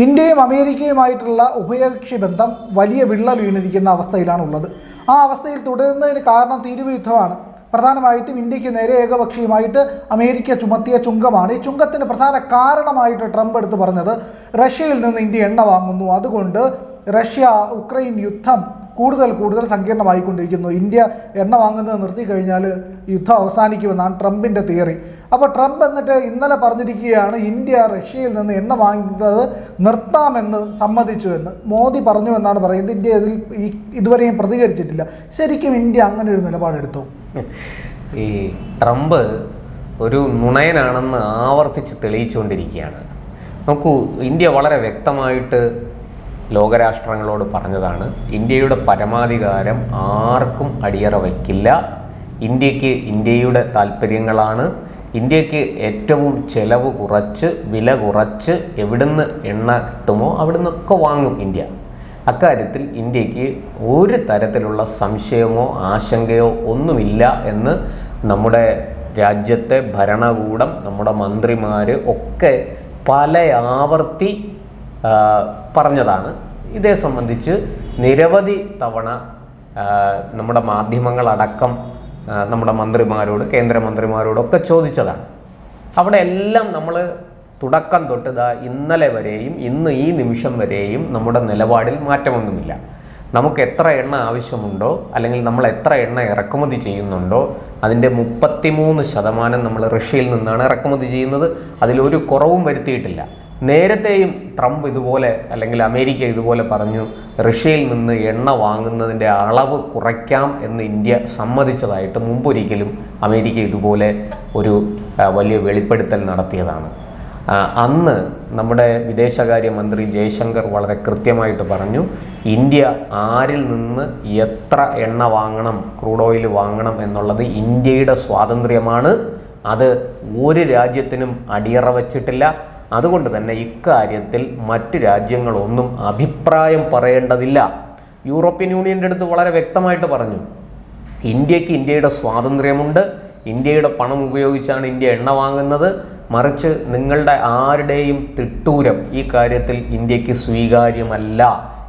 ഇന്ത്യയും അമേരിക്കയുമായിട്ടുള്ള ഉഭയകക്ഷി ബന്ധം വലിയ വിള്ളൽ വീണിരിക്കുന്ന അവസ്ഥയിലാണ് ഉള്ളത് ആ അവസ്ഥയിൽ തുടരുന്നതിന് കാരണം തീരുവ യുദ്ധമാണ് പ്രധാനമായിട്ടും ഇന്ത്യയ്ക്ക് നേരെ ഏകപക്ഷീയമായിട്ട് അമേരിക്ക ചുമത്തിയ ചുങ്കമാണ് ഈ ചുങ്കത്തിന് പ്രധാന കാരണമായിട്ട് ട്രംപ് എടുത്ത് പറഞ്ഞത് റഷ്യയിൽ നിന്ന് ഇന്ത്യ എണ്ണ വാങ്ങുന്നു. അതുകൊണ്ട് റഷ്യ ഉക്രൈൻ യുദ്ധം കൂടുതൽ കൂടുതൽ സങ്കീർണമായിക്കൊണ്ടിരിക്കുന്നു. ഇന്ത്യ എണ്ണ വാങ്ങുന്നത് നിർത്തി നിർത്തിക്കഴിഞ്ഞാൽ യുദ്ധം അവസാനിക്കുമെന്നാണ് ട്രംപിന്റെ തിയറി. അപ്പോൾ ട്രംപ് എന്നിട്ട് ഇന്നലെ പറഞ്ഞിരിക്കുകയാണ് ഇന്ത്യ റഷ്യയിൽ നിന്ന് എണ്ണ വാങ്ങുന്നത് നിർത്താമെന്ന് സമ്മതിച്ചു എന്ന്. മോദി പറഞ്ഞു എന്നാണ് പറയുന്നത്. ഇന്ത്യ ഇതിൽ ഇതുവരെയും പ്രതികരിച്ചിട്ടില്ല. ശരിക്കും ഇന്ത്യ അങ്ങനെ ഒരു നിലപാടെടുത്തു? ഈ ട്രംപ് ഒരു നുണയനാണെന്ന് ആവർത്തിച്ച് തെളിയിച്ചുകൊണ്ടിരിക്കുകയാണ്. നോക്കൂ ഇന്ത്യ വളരെ വ്യക്തമായിട്ട് ലോകരാഷ്ട്രങ്ങളോട് പറഞ്ഞതാണ് ഇന്ത്യയുടെ പരമാധികാരം ആർക്കും അടിയറ വയ്ക്കില്ല. ഇന്ത്യയ്ക്ക് ഇന്ത്യയുടെ താല്പര്യങ്ങളാണ്. ഇന്ത്യയ്ക്ക് ഏറ്റവും ചെലവ് കുറച്ച് വില കുറച്ച് എവിടുന്ന് എണ്ണ കിട്ടുമോ അവിടുന്നൊക്കെ വാങ്ങും ഇന്ത്യ. അക്കാര്യത്തിൽ ഇന്ത്യയ്ക്ക് ഒരു തരത്തിലുള്ള സംശയമോ ആശങ്കയോ ഒന്നുമില്ല എന്ന് നമ്മുടെ രാജ്യത്തെ ഭരണകൂടം നമ്മുടെ മന്ത്രിമാർ ഒക്കെ പല ആവർത്തി പറഞ്ഞതാണ്. ഇതേ സംബന്ധിച്ച് നിരവധി തവണ നമ്മുടെ മാധ്യമങ്ങളടക്കം നമ്മുടെ മന്ത്രിമാരോട് കേന്ദ്രമന്ത്രിമാരോടൊക്കെ ചോദിച്ചതാണ്. അവിടെ എല്ലാം നമ്മൾ തുടക്കം തൊട്ട് ഇതാ ഇന്നലെ വരെയും ഇന്ന് ഈ നിമിഷം വരെയും നമ്മുടെ നിലപാടിൽ മാറ്റമൊന്നുമില്ല. നമുക്ക് എത്ര എണ്ണ ആവശ്യമുണ്ടോ അല്ലെങ്കിൽ നമ്മൾ എത്ര എണ്ണ ഇറക്കുമതി ചെയ്യുന്നുണ്ടോ അതിന്റെ മുപ്പത്തിമൂന്ന് ശതമാനം നമ്മൾ റഷ്യയിൽ നിന്നാണ് ഇറക്കുമതി ചെയ്യുന്നത്. അതിലൊരു കുറവും വരുത്തിയിട്ടില്ല. നേരത്തെയും ട്രംപ് ഇതുപോലെ അല്ലെങ്കിൽ അമേരിക്ക ഇതുപോലെ പറഞ്ഞു റഷ്യയിൽ നിന്ന് എണ്ണ വാങ്ങുന്നതിന്റെ അളവ് കുറയ്ക്കാം എന്ന് ഇന്ത്യ സമ്മതിച്ചതായിട്ട് മുമ്പൊരിക്കലും അമേരിക്ക ഇതുപോലെ ഒരു വലിയ വെളിപ്പെടുത്തൽ നടത്തിയതാണ്. അന്ന് നമ്മുടെ വിദേശകാര്യമന്ത്രി ജയശങ്കർ വളരെ കൃത്യമായിട്ട് പറഞ്ഞു ഇന്ത്യ ആരിൽ നിന്ന് എത്ര എണ്ണ വാങ്ങണം ക്രൂഡ് ഓയിൽ വാങ്ങണം എന്നുള്ളത് ഇന്ത്യയുടെ സ്വാതന്ത്ര്യമാണ്. അത് ഒരു രാജ്യത്തിനും അടിയറ വച്ചിട്ടില്ല. അതുകൊണ്ട് തന്നെ ഇക്കാര്യത്തിൽ മറ്റു രാജ്യങ്ങളൊന്നും അഭിപ്രായം പറയേണ്ടതില്ല. യൂറോപ്യൻ യൂണിയന്റെ അടുത്ത് വളരെ വ്യക്തമായിട്ട് പറഞ്ഞു. ഇന്ത്യയ്ക്ക് ഇന്ത്യയുടെ സ്വാതന്ത്ര്യമുണ്ട്. ഇന്ത്യയുടെ പണം ഉപയോഗിച്ചാണ് ഇന്ത്യ എണ്ണ വാങ്ങുന്നത്. മറിച്ച് നിങ്ങളുടെ ആരുടെയും തിട്ടൂരം ഈ കാര്യത്തിൽ ഇന്ത്യയ്ക്ക് സ്വീകാര്യമല്ല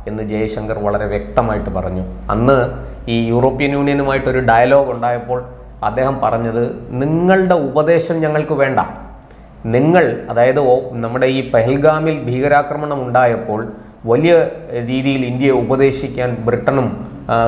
എന്ന് ജയശങ്കർ വളരെ വ്യക്തമായിട്ട് പറഞ്ഞു. അന്ന് ഈ യൂറോപ്യൻ യൂണിയനുമായിട്ടൊരു ഡയലോഗ് ഉണ്ടായപ്പോൾ അദ്ദേഹം പറഞ്ഞത് നിങ്ങളുടെ ഉപദേശം ഞങ്ങൾക്ക് വേണ്ട. നിങ്ങൾ അതായത് നമ്മുടെ ഈ പെഹൽഗാമിൽ ഭീകരാക്രമണം ഉണ്ടായപ്പോൾ വലിയ രീതിയിൽ ഇന്ത്യയെ ഉപദേശിക്കാൻ ബ്രിട്ടനും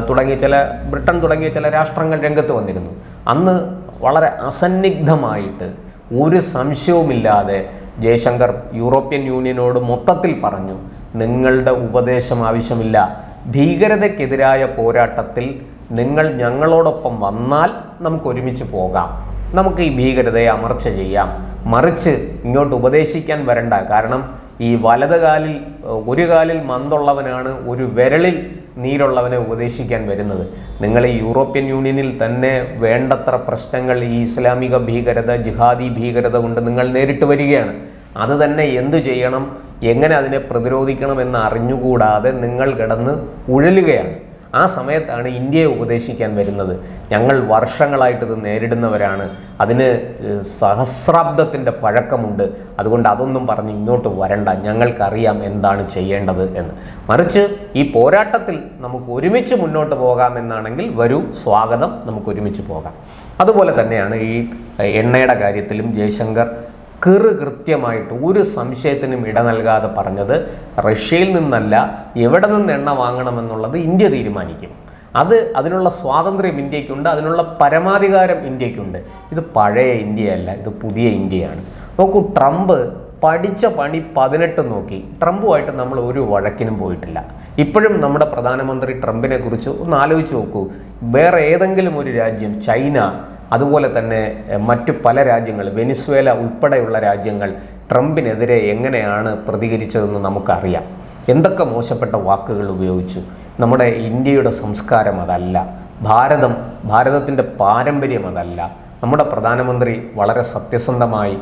തുടങ്ങിയ ചില ബ്രിട്ടൻ തുടങ്ങിയ ചില രാഷ്ട്രങ്ങൾ രംഗത്ത് വന്നിരുന്നു. അന്ന് വളരെ അസന്നിഗ്ധമായിട്ട് ഒരു സംശയവുമില്ലാതെ ജയശങ്കർ യൂറോപ്യൻ യൂണിയനോട് മൊത്തത്തിൽ പറഞ്ഞു നിങ്ങളുടെ ഉപദേശം ആവശ്യമില്ല. ഭീകരതയ്ക്കെതിരായ പോരാട്ടത്തിൽ നിങ്ങൾ ഞങ്ങളോടൊപ്പം വന്നാൽ നമുക്ക് ഒരുമിച്ച് പോകാം. നമുക്ക് ഈ ഭീകരതയെ അമർച്ച ചെയ്യാം. മറിച്ച് ഇങ്ങോട്ട് ഉപദേശിക്കാൻ വരണ്ട. കാരണം ഈ വലത് കാലിൽ ഒരു കാലിൽ മന്തുള്ളവനാണ് ഒരു വിരളിൽ നീരുള്ളവനെ ഉപദേശിക്കാൻ വരുന്നത്. നിങ്ങൾ ഈ യൂറോപ്യൻ യൂണിയനിൽ തന്നെ വേണ്ടത്ര പ്രശ്നങ്ങൾ ഈ ഇസ്ലാമിക ഭീകരത ജിഹാദി ഭീകരത കൊണ്ട് നിങ്ങൾ നേരിട്ട് വരികയാണ്. അത് തന്നെ എന്തു ചെയ്യണം? എങ്ങനെ അതിനെ പ്രതിരോധിക്കണം എന്ന് അറിഞ്ഞുകൂടാതെ നിങ്ങൾ കിടന്ന് ഉഴലുകയാണ്. ആ സമയത്താണ് ഇന്ത്യയെ ഉപദേശിക്കാൻ വരുന്നത്. ഞങ്ങൾ വർഷങ്ങളായിട്ട് നേരിടുന്നവരാണ്. അതിന് സഹസ്രാബ്ദത്തിന്റെ പഴക്കമുണ്ട്. അതുകൊണ്ട് അതൊന്നും പറഞ്ഞ് ഇങ്ങോട്ട് വരണ്ട. ഞങ്ങൾക്കറിയാം എന്താണ് ചെയ്യേണ്ടത് എന്ന്. മറിച്ച് ഈ പോരാട്ടത്തിൽ നമുക്ക് ഒരുമിച്ച് മുന്നോട്ട് പോകാമെന്നാണെങ്കിൽ വരൂ സ്വാഗതം നമുക്ക് ഒരുമിച്ച് പോകാം. അതുപോലെ തന്നെയാണ് ഈ എണ്ണയുടെ കാര്യത്തിലും ജയശങ്കർ കൃറ് കൃത്യമായിട്ട് ഒരു സംശയത്തിനും ഇട നൽകാതെ പറഞ്ഞത് റഷ്യയിൽ നിന്നല്ല എവിടെ നിന്ന് എണ്ണ വാങ്ങണമെന്നുള്ളത് ഇന്ത്യ തീരുമാനിക്കും. അത് അതിനുള്ള സ്വാതന്ത്ര്യം ഇന്ത്യക്കുണ്ട് അതിനുള്ള പരമാധികാരം ഇന്ത്യക്കുണ്ട് ഇത് പഴയ ഇന്ത്യയല്ല ഇത് പുതിയ ഇന്ത്യയാണ്. നോക്കൂ ട്രംപ് പഠിച്ച പണി പതിനെട്ട് നോക്കി. ട്രംപുമായിട്ട് നമ്മൾ ഒരു വഴക്കിനും പോയിട്ടില്ല. ഇപ്പോഴും നമ്മുടെ പ്രധാനമന്ത്രി ട്രംപിനെ കുറിച്ച് ഒന്ന് ആലോചിച്ച് നോക്കൂ. വേറെ ഏതെങ്കിലും ഒരു രാജ്യം ചൈന അതുപോലെ തന്നെ മറ്റു പല രാജ്യങ്ങൾ വെനിസ്വേല ഉൾപ്പെടെയുള്ള രാജ്യങ്ങൾ ട്രംപിനെതിരെ എങ്ങനെയാണ് പ്രതികരിച്ചതെന്ന് നമുക്കറിയാം. എന്തൊക്കെ മോശപ്പെട്ട വാക്കുകൾ ഉപയോഗിച്ചു? നമ്മുടെ ഇന്ത്യയുടെ സംസ്കാരം അതല്ല. ഭാരതം ഭാരതത്തിന്റെ പാരമ്പര്യം അതല്ല. നമ്മുടെ പ്രധാനമന്ത്രി വളരെ സത്യസന്ധമായി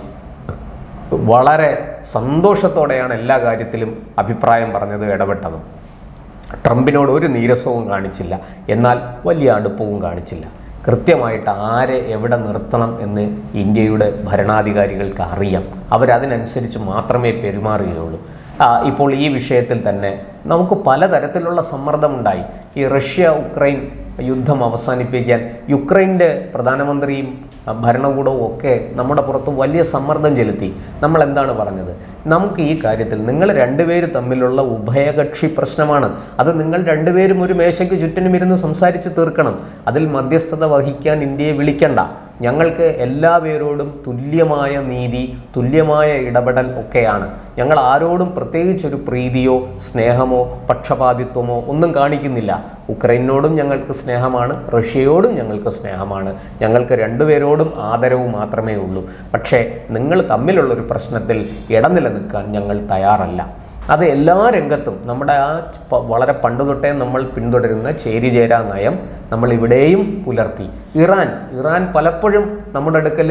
വളരെ സന്തോഷത്തോടെയാണ് എല്ലാ കാര്യത്തിലും അഭിപ്രായം പറഞ്ഞത് ഇടപെട്ടതും. ട്രംപിനോട് ഒരു നീരസവും കാണിച്ചില്ല. എന്നാൽ വലിയ അടുപ്പവും കാണിച്ചില്ല. കൃത്യമായിട്ട് ആരെ എവിടെ നിർത്തണം എന്ന് ഇന്ത്യയുടെ ഭരണാധികാരികൾക്ക് അറിയാം. അവരതിനനുസരിച്ച് മാത്രമേ പെരുമാറുകയുള്ളൂ. ഇപ്പോൾ ഈ വിഷയത്തിൽ തന്നെ നമുക്ക് പലതരത്തിലുള്ള സമ്മർദ്ദമുണ്ടായി. ഈ റഷ്യ ഉക്രൈൻ യുദ്ധം അവസാനിപ്പിക്കാൻ യുക്രൈന്റെ പ്രധാനമന്ത്രിയും ഭരണകൂടവും ഒക്കെ നമ്മുടെ പുറത്ത് വലിയ സമ്മർദ്ദം ചെലുത്തി. നമ്മൾ എന്താണ് പറഞ്ഞത്? നമുക്ക് ഈ കാര്യത്തിൽ നിങ്ങൾ രണ്ടുപേര് തമ്മിലുള്ള ഉഭയകക്ഷി പ്രശ്നമാണ്. അത് നിങ്ങൾ രണ്ടുപേരും ഒരു മേശയ്ക്ക് ചുറ്റിനും ഇരുന്ന് സംസാരിച്ച് തീർക്കണം. അതിൽ മധ്യസ്ഥത വഹിക്കാൻ ഇന്ത്യയെ വിളിക്കണ്ട. ഞങ്ങൾക്ക് എല്ലാ പേരോടും തുല്യമായ നീതി തുല്യമായ ഇടപെടൽ ഒക്കെയാണ്. ഞങ്ങൾ ആരോടും പ്രത്യേകിച്ചൊരു പ്രീതിയോ സ്നേഹമോ പക്ഷപാതിത്വമോ ഒന്നും കാണിക്കുന്നില്ല. ഉക്രൈനോടും ഞങ്ങൾക്ക് സ്നേഹമാണ് റഷ്യയോടും ഞങ്ങൾക്ക് സ്നേഹമാണ്. ഞങ്ങൾക്ക് രണ്ടുപേരോടും ആദരവ് മാത്രമേ ഉള്ളൂ. പക്ഷേ നിങ്ങൾ തമ്മിലുള്ളൊരു പ്രശ്നത്തിൽ ഇടനില നിൽക്കാൻ ഞങ്ങൾ തയ്യാറല്ല. അത് എല്ലാ രംഗത്തും നമ്മുടെ ആ വളരെ പണ്ട് തൊട്ടേ നമ്മൾ പിന്തുടരുന്ന ചേരിചേരാ നയം നമ്മൾ ഇവിടെയും പുലർത്തി. ഇറാൻ ഇറാൻ പലപ്പോഴും നമ്മുടെ അടുക്കൽ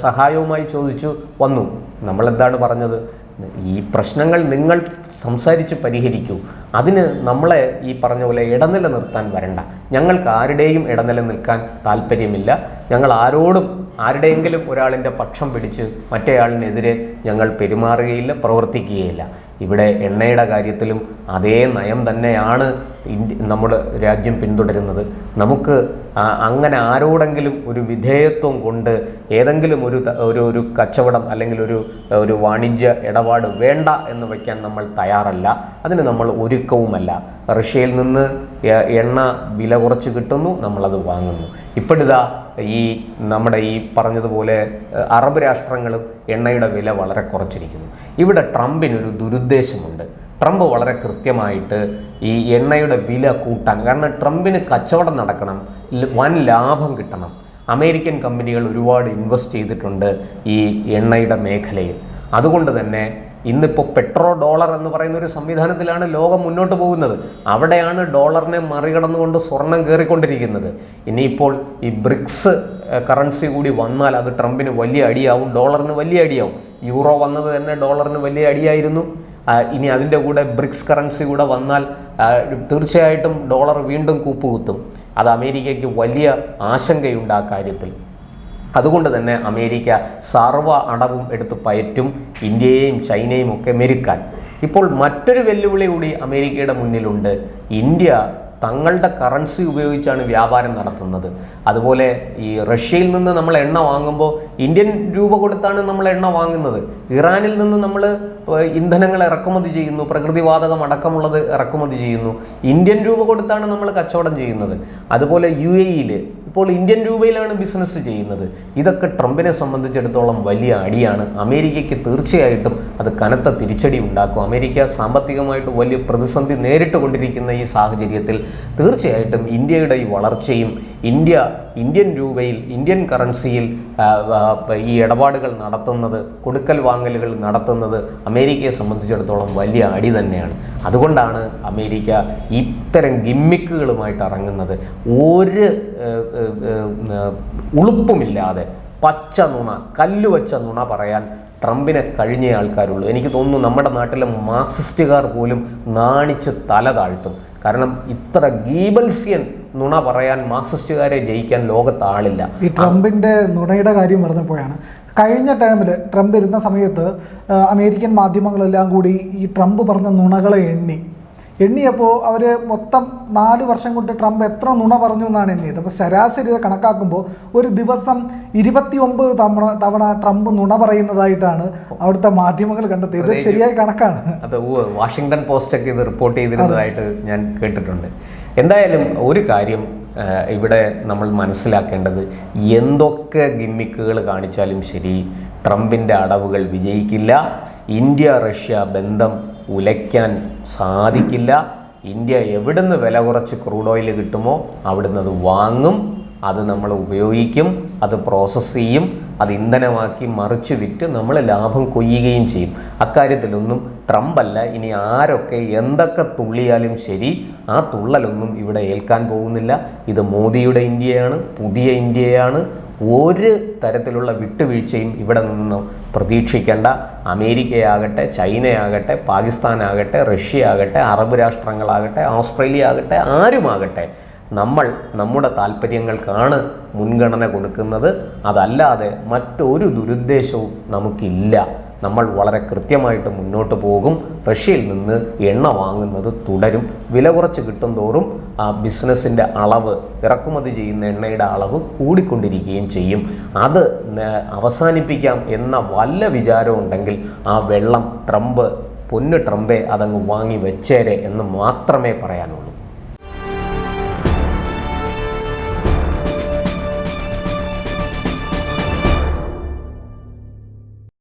സഹായവുമായി ചോദിച്ചു വന്നു. നമ്മൾ എന്താണ് പറഞ്ഞത്? ഈ പ്രശ്നങ്ങൾ നിങ്ങൾ സംസാരിച്ച് പരിഹരിക്കൂ. അതിന് നമ്മളെ ഈ പറഞ്ഞ പോലെ ഇടനില നിർത്താൻ വരണ്ട. ഞങ്ങൾക്ക് ആരുടെയും ഇടനില നിൽക്കാൻ താല്പര്യമില്ല. ഞങ്ങൾ ആരോടും ആരുടെയെങ്കിലും ഒരാളിന്റെ പക്ഷം പിടിച്ച് മറ്റേയാളിനെതിരെ ഞങ്ങൾ പെരുമാറുകയില്ല പ്രവർത്തിക്കുകയില്ല. ഇവിടെ എണ്ണയുടെ കാര്യത്തിലും അതേ നയം തന്നെയാണ് നമ്മുടെ രാജ്യം പിന്തുടരുന്നത്. നമുക്ക് അങ്ങനെ ആരോടെങ്കിലും ഒരു വിധേയത്വം കൊണ്ട് ഏതെങ്കിലും ഒരു ഒരു ഒരു കച്ചവടം അല്ലെങ്കിൽ ഒരു ഒരു വാണിജ്യ ഇടപാട് വേണ്ട എന്ന് വയ്ക്കാൻ നമ്മൾ തയ്യാറല്ല. അതിന് നമ്മൾ ഒരുക്കവുമല്ല. റഷ്യയിൽ നിന്ന് എണ്ണ വില കുറച്ച് കിട്ടുന്നു നമ്മളത് വാങ്ങുന്നു. ഇപ്പോഴിതാ ഈ നമ്മുടെ ഈ പറഞ്ഞതുപോലെ അറബ് രാഷ്ട്രങ്ങൾ എണ്ണയുടെ വില വളരെ കുറച്ചിരിക്കുന്നു. ഇവിടെ ട്രംപിനൊരു ദുരുദ്ദേശമുണ്ട്. ട്രംപ് വളരെ കൃത്യമായിട്ട് ഈ എണ്ണയുടെ വില കൂട്ടാൻ കാരണം ട്രംപിന് കച്ചവടം നടക്കണം വൻ ലാഭം കിട്ടണം. അമേരിക്കൻ കമ്പനികൾ ഒരുപാട് ഇൻവെസ്റ്റ് ചെയ്തിട്ടുണ്ട് ഈ എണ്ണയുടെ മേഖലയിൽ. അതുകൊണ്ട് തന്നെ ഇന്നിപ്പോൾ പെട്രോ ഡോളർ എന്ന് പറയുന്ന ഒരു സംവിധാനത്തിലാണ് ലോകം മുന്നോട്ട് പോകുന്നത്. അവിടെയാണ് ഡോളറിനെ മറികടന്നുകൊണ്ട് സ്വർണം കയറിക്കൊണ്ടിരിക്കുന്നത്. ഇനിയിപ്പോൾ ഈ ബ്രിക്സ് കറൻസി കൂടി വന്നാൽ അത് ട്രംപിന് വലിയ അടിയാവും ഡോളറിന് വലിയ അടിയാവും. യൂറോ വന്നത് തന്നെ ഡോളറിന് വലിയ അടിയായിരുന്നു. ഇനി അതിന്റെ കൂടെ ബ്രിക്സ് കറൻസി കൂടെ വന്നാൽ തീർച്ചയായിട്ടും ഡോളർ വീണ്ടും കൂപ്പുകുത്തും. അത് അമേരിക്കയ്ക്ക് വലിയ ആശങ്കയുണ്ട് ആ കാര്യത്തിൽ. അതുകൊണ്ട് തന്നെ അമേരിക്ക സർവ അടവും എടുത്ത് പയറ്റും ഇന്ത്യയെയും ചൈനയും ഒക്കെ മെരുക്കാൻ. ഇപ്പോൾ മറ്റൊരു വെല്ലുവിളി കൂടി അമേരിക്കയുടെ മുന്നിലുണ്ട്. ഇന്ത്യ തങ്ങളുടെ കറൻസി ഉപയോഗിച്ചാണ് വ്യാപാരം നടത്തുന്നത്. അതുപോലെ ഈ റഷ്യയിൽ നിന്ന് നമ്മൾ എണ്ണ വാങ്ങുമ്പോൾ ഇന്ത്യൻ രൂപ കൊടുത്താണ് നമ്മൾ എണ്ണ വാങ്ങുന്നത്. ഇറാനിൽ നിന്ന് നമ്മൾ ഇന്ധനങ്ങൾ ഇറക്കുമതി ചെയ്യുന്നു പ്രകൃതിവാതകം അടക്കമുള്ളത് ഇറക്കുമതി ചെയ്യുന്നു. ഇന്ത്യൻ രൂപ കൊടുത്താണ് നമ്മൾ കച്ചവടം ചെയ്യുന്നത്. അതുപോലെ യു എയിൽ ഇപ്പോൾ ഇന്ത്യൻ രൂപയിലാണ് ബിസിനസ് ചെയ്യുന്നത്. ഇതൊക്കെ ട്രംപിനെ സംബന്ധിച്ചിടത്തോളം വലിയ അടിയാണ്. അമേരിക്കയ്ക്ക് തീർച്ചയായിട്ടും അത് കനത്ത തിരിച്ചടി ഉണ്ടാക്കും. അമേരിക്ക സാമ്പത്തികമായിട്ട് വലിയ പ്രതിസന്ധി നേരിട്ട് കൊണ്ടിരിക്കുന്ന ഈ സാഹചര്യത്തിൽ തീർച്ചയായിട്ടും ഇന്ത്യയുടെ ഈ വളർച്ചയും ഇന്ത്യ ഇന്ത്യൻ രൂപയിൽ ഇന്ത്യൻ കറൻസിയിൽ ഈ ഇടപാടുകൾ നടത്തുന്നത് കൊടുക്കൽ വാങ്ങലുകൾ നടത്തുന്നത് അമേരിക്കയെ സംബന്ധിച്ചിടത്തോളം വലിയ അടി തന്നെയാണ്. അതുകൊണ്ടാണ് അമേരിക്ക ഇത്തരം ഗിമ്മിക്കുകളുമായിട്ട് ഇറങ്ങുന്നത് ഒരു ഉളുപ്പുമില്ലാതെ പച്ച നുണ കല്ലുവച്ച നുണ പറയാൻ ട്രംപിനെ കഴിഞ്ഞ ആൾക്കാരുള്ളൂ. എനിക്ക് തോന്നുന്നു നമ്മുടെ നാട്ടിലെ മാർക്സിസ്റ്റുകാർ പോലും നാണിച്ച് തല താഴ്ത്തും. കാരണം ഇത്ര ഗീബൽസ്യൻ നുണ പറയാൻ മാർക്സിസ്റ്റുകാരെ ജയിക്കാൻ ലോകത്താളില്ല ഈ ട്രംപിന്റെ നുണയുടെ കാര്യം പറഞ്ഞപ്പോഴാണ് കഴിഞ്ഞ ടൈമിൽ ട്രംപ് ഇരുന്ന സമയത്ത് അമേരിക്കൻ മാധ്യമങ്ങളെല്ലാം കൂടി ഈ ട്രംപ് പറഞ്ഞ നുണകളെ എണ്ണി. എണ്ണിയപ്പോൾ അവർ മൊത്തം നാല് വർഷം കൊണ്ട് ട്രംപ് എത്ര നുണ പറഞ്ഞു എന്നാണ് എണ്ണിയത്. അപ്പോൾ ശരാശരി കണക്കാക്കുമ്പോൾ ഒരു ദിവസം ഇരുപത്തി ഒമ്പത് തവണ തവണ ട്രംപ് നുണ പറയുന്നതായിട്ടാണ് അവിടുത്തെ മാധ്യമങ്ങൾ കണ്ടെത്തിയത്. ശരിയായ കണക്കാണ്. അത് ഉവ്വ് വാഷിങ്ടൺ പോസ്റ്റൊക്കെ ഇത് റിപ്പോർട്ട് ചെയ്തിരുന്നതായിട്ട് ഞാൻ കേട്ടിട്ടുണ്ട്. എന്തായാലും ഒരു കാര്യം ഇവിടെ നമ്മൾ മനസ്സിലാക്കേണ്ടത് എന്തൊക്കെ ഗിമ്മിക്കുകൾ കാണിച്ചാലും ശരി ട്രംപിന്റെ അടവുകൾ വിജയിക്കില്ല ഇന്ത്യ റഷ്യ ബന്ധം ഉലയ്ക്കാൻ സാധിക്കില്ല ഇന്ത്യ എവിടുന്ന് വില കുറച്ച് ക്രൂഡ് ഓയിൽ കിട്ടുമോ അവിടുന്ന് അത് വാങ്ങും അത് നമ്മൾ ഉപയോഗിക്കും. അത് പ്രോസസ്സ് ചെയ്യും അത് ഇന്ധനമാക്കി മറിച്ച് വിറ്റ് നമ്മൾ ലാഭം കൊയ്യുകയും ചെയ്യും. അക്കാര്യത്തിലൊന്നും ട്രംപ് അല്ല ഇനി ആരൊക്കെ എന്തൊക്കെ തുള്ളിയാലും ശരി ആ തുള്ളലൊന്നും ഇവിടെ ഏൽക്കാൻ പോകുന്നില്ല. ഇത് മോദിയുടെ ഇന്ത്യയാണ് പുതിയ ഇന്ത്യയാണ്. ഒരു തരത്തിലുള്ള വിട്ടുവീഴ്ചയും ഇവിടെ നിന്ന് പ്രതീക്ഷിക്കേണ്ട. അമേരിക്കയാകട്ടെ ചൈനയാകട്ടെ പാകിസ്ഥാനാകട്ടെ റഷ്യ ആകട്ടെ അറബ് രാഷ്ട്രങ്ങളാകട്ടെ ഓസ്ട്രേലിയ ആകട്ടെ ആരുമാകട്ടെ നമ്മൾ നമ്മുടെ താല്പര്യങ്ങൾക്കാണ് മുൻഗണന കൊടുക്കുന്നത്. അതല്ലാതെ മറ്റൊരു ദുരുദ്ദേശവും നമുക്കില്ല. നമ്മൾ വളരെ കൃത്യമായിട്ട് മുന്നോട്ട് പോകും. റഷ്യയിൽ നിന്ന് എണ്ണ വാങ്ങുന്നത് തുടരും. വില കുറച്ച് കിട്ടും തോറും ആ ബിസിനസ്സിന്റെ അളവ് ഇറക്കുമതി ചെയ്യുന്ന എണ്ണയുടെ അളവ് കൂടിക്കൊണ്ടിരിക്കുകയും ചെയ്യും. അത് അവസാനിപ്പിക്കാം എന്ന വല്ല വിചാരം ഉണ്ടെങ്കിൽ ആ വെള്ളം ട്രംപ് പൊന്ന് ട്രംപെ അതങ്ങ് വാങ്ങി വെച്ചേരെ എന്ന് മാത്രമേ പറയാനുള്ളൂ.